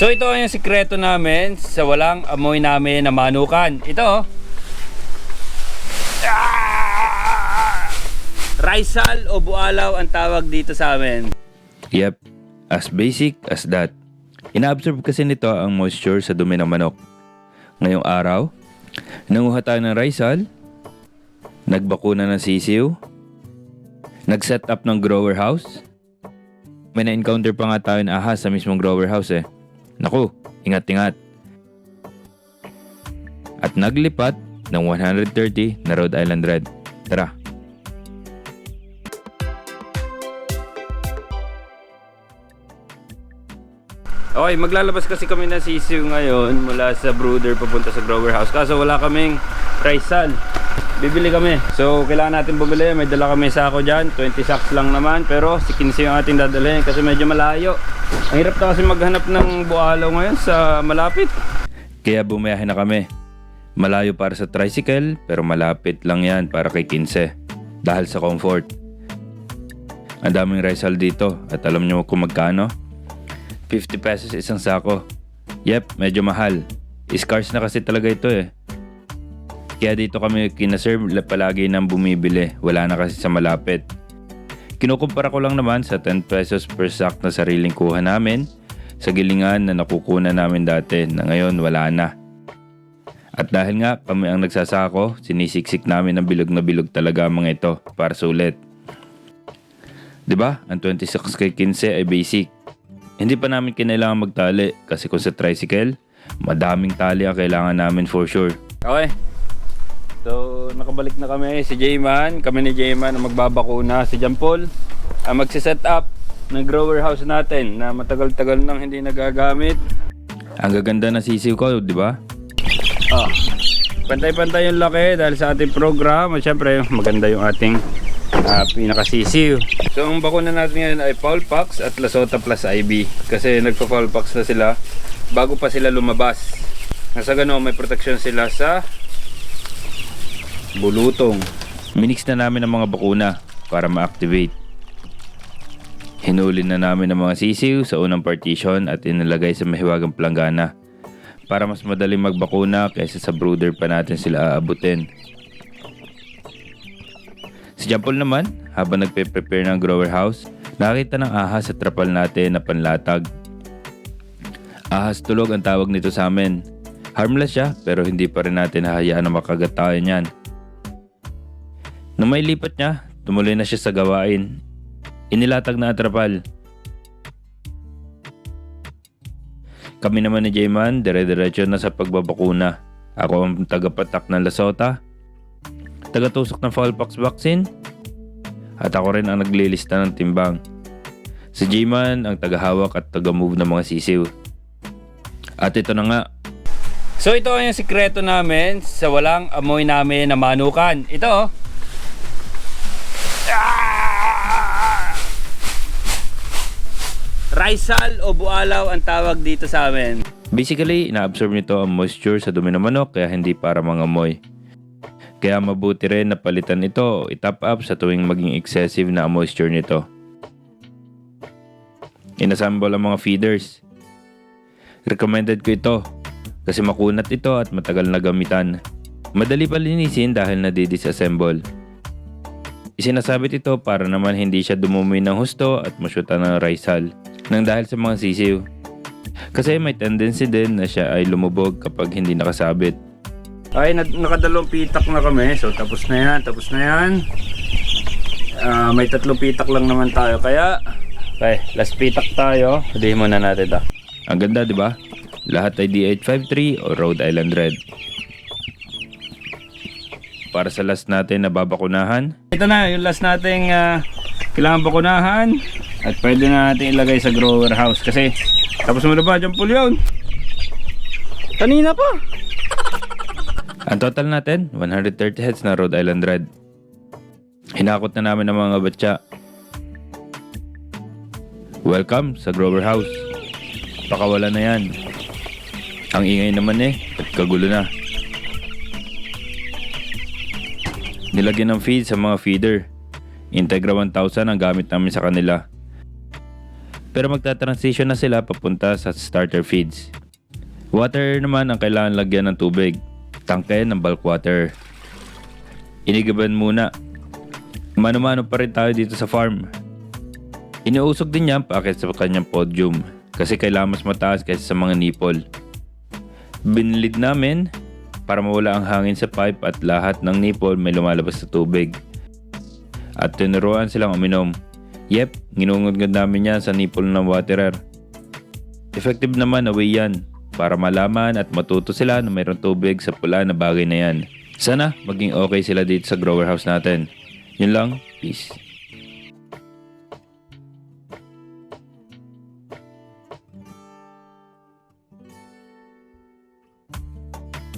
So ito ang yung sikreto namin sa walang amoy namin na manukan. Ito oh. Ah! Raisal o bualaw ang tawag dito sa amin. Yep, as basic as that. Ina-absorb kasi nito ang moisture sa dumi ng manok. Ngayong araw, nanguha tayo ng Rizal, nagbakuna ng sisiw, nag-set up ng grower house. May na-encounter pa nga tayo na ahas sa mismong grower house eh. Naku, ingat-ingat. At naglipat ng 130 na Rhode Island Red. Tara, Okay, maglalabas kasi kami ng sisiw ngayon mula sa brooder papunta sa grower house. Kaso wala kaming Raisal. Bibili kami. So, kailangan natin bumili. May dala kami sako dyan. 20 sacks lang naman. Pero si 15 yung ating dadalhin kasi medyo malayo. Ang hirap na kasi maghanap ng bualaw ngayon sa malapit. Kaya bumiyahe na kami. Malayo para sa tricycle pero malapit lang yan para kay 15 dahil sa comfort. Ang daming Rizal dito at alam nyo kung magkano? 50 pesos isang sako. Yep, medyo mahal. Scarce na kasi talaga ito eh. Kaya dito kami kinaserve palagi ng bumibili. Wala na kasi sa malapit. Kinukumpara ko lang naman sa 10 pesos per sack na sariling kuha namin sa gilingan na nakukunan namin dati na ngayon wala na. At dahil nga kami ang nagsasako, sinisiksik namin ng bilog na bilog talaga mga ito para sulit. 'Di ba? Ang 26 kay 15 ay basic. Hindi pa namin kinailangan magtali kasi kung sa tricycle, madaming tali ang kailangan namin for sure. Okay. Nakabalik na kami. Si Jayman, kami ni Jayman ang magbabakuna. Si John Paul ang magsiset up ng grower house natin na matagal-tagal nang hindi nagagamit. Ang gaganda na sisiw ko, di ba? Ah. Pantay-pantay yung laki dahil sa ating program at syempre maganda yung ating ah, pinakasisiw. So ang bakuna natin ngayon ay Paulpax at Lasota plus IB kasi nagpa-Paulpax na sila bago pa sila lumabas. Nasa gano'n may proteksyon sila sa bulutong. Minix na namin ang mga bakuna para ma-activate. Hinuli na namin ang mga sisiw sa unang partition at inilagay sa mahiwagang planggana para mas madaling magbakuna kaysa sa brooder pa natin sila aabutin. Si Jampol naman, habang nagpe-prepare ng grower house, nakita ng ahas sa trapal natin na panlatag. Ahas tulog ang tawag nito sa amin. Harmless siya pero hindi pa rin natin hahayaan na makagat tayo niyan. Nung may lipat niya, tumuloy na siya sa gawain. Inilatag na ang trapal. Kami naman ni Jayman, dire-diretso na sa pagbabakuna. Ako ang tagapatak ng Lasota, tagatusok ng Fowlpox vaccine, at ako rin ang naglilista ng timbang. Si Jayman ang tagahawak at taga-move ng mga sisiw. At ito na nga, So ito ang yung sikreto namin sa walang amoy namin na manukan. Ito oh. Raisal o bualaw ang tawag dito sa amin. Basically, ina-absorb nito ang moisture sa dumi ng manok kaya hindi para mangamoy. Kaya mabuti rin na palitan ito itap up sa tuwing maging excessive na ang moisture nito. Inassemble ang mga feeders. Recommended ko ito kasi makunat ito at matagal na gamitan. Madali pa linisin dahil nadidisassemble. Isinasabit ito para naman hindi siya dumumi ng husto at masyuta ng raisal nang dahil sa mga sisiw. Kasi may tendency din na siya ay lumubog kapag hindi nakasabit. Ay, na- nakadalawang pitak na kami. So, tapos na yan. Tapos na yan. Ah, may tatlong pitak lang naman tayo. Kaya, okay, last pitak tayo. Hudihin muna natin ito. Ang ganda, di ba? Lahat ay DH53 o Rhode Island Red. Para sa last natin na babakunahan, Ito na, yung last nating ah, kailangan bakunahan. At pwede na natin ilagay sa grower house. Kasi, tapos mo na ba, John Paul yun? Kanina pa. ang total natin, 130 heads na Rhode Island Red. Hinakot na namin ang mga batya. Welcome sa Grower House. Pakawala na yan. Ang ingay naman eh, at kagulo na. Nilagyan ng feed sa mga feeder. Integra 1000 ang gamit namin sa kanila. Pero magta-transition na sila papunta sa starter feeds. Water naman ang kailangan lagyan ng tubig. Tangke ng bulk water. Inigaban muna. Mano-mano pa rin tayo dito sa farm. Iniusog din niya ang packet sa kanyang podium kasi kailangan mas mataas kaysa sa mga nipple. Binilid namin para mawala ang hangin sa pipe at lahat ng nipple may lumalabas na tubig. At tinuruan silang uminom. Yep, ginungod namin yan sa nipple ng waterer. Effective naman na way yan para malaman at matuto sila na mayroong tubig sa pula na bagay na yan. Sana maging okay sila dito sa grower house natin. Yun lang, peace.